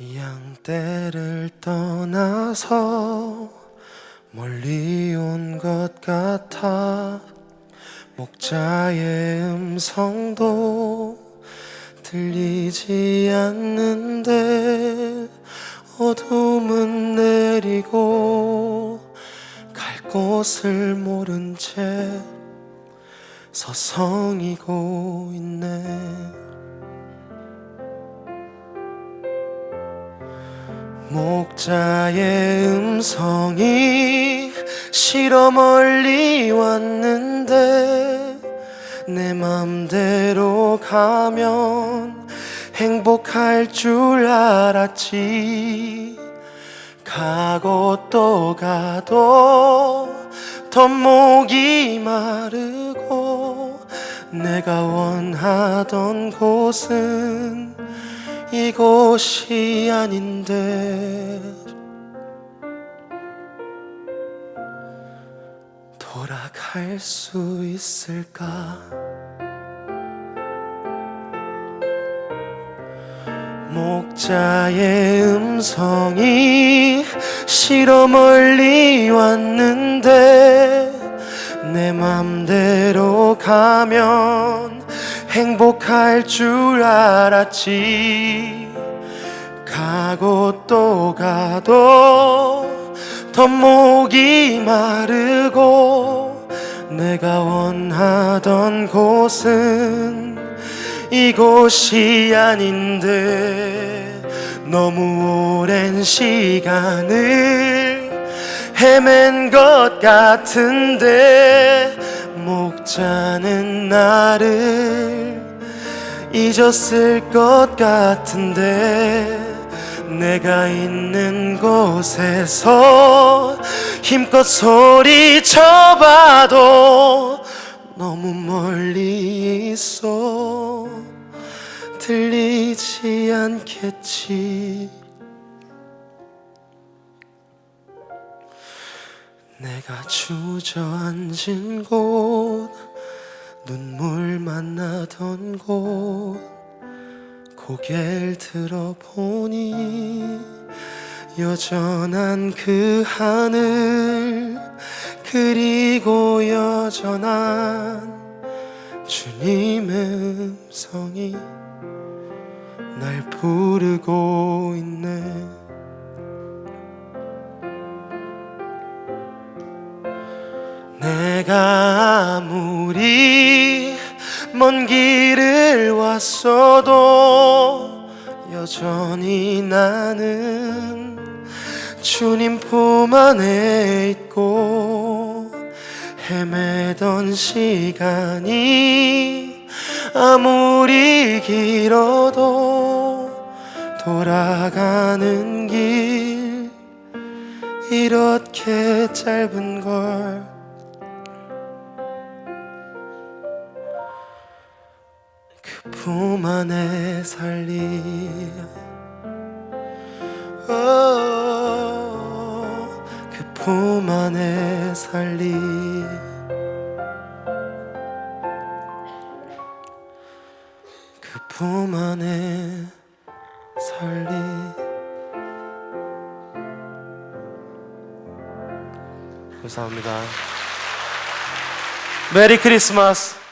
양떼를 떠나서 멀리 온 것 같아. 목자의 음성도 들리지 않는데 어둠은 내리고 갈 곳을 모른 채 서성이고 있네 목자의 음성이 싫어 멀리 왔는데 내 맘대로 가면 행복할 줄 알았지. 가고 또 가도 덧목이 마르고 내가 원하던 곳은 이곳이 아닌데. 돌아갈 수 있을까? 목자의 음성이 싫어 멀리 왔는데 내 맘대로 가면 행복할 줄 알았지. 가고 또 가도 덧목이 마르고 내가 원하던 곳은 이곳이 아닌데 너무 오랜 시간을 헤맨 것 같은데 목자는 나를 잊었을 것 같은데 내가 있는 곳에서 힘껏 소리쳐봐도 너무 멀리 있어. 들리지 않겠지 내가 주저앉은 곳 눈물 만 나던 곳 고개를 들어보니 여전한 그 하늘 그리고 여전한 주님의 음성이 날 부르고 있네 내가 아무리 먼 길을 왔어도 여전히 나는 주님 품 안에 있고 헤매던 시간이 아무리 길어도 돌아가는 길 이렇게 짧은 걸 품 안에 살리. 그품 안에 살리. 그품 안에 살리. 감사합니다. 메리 크리스마스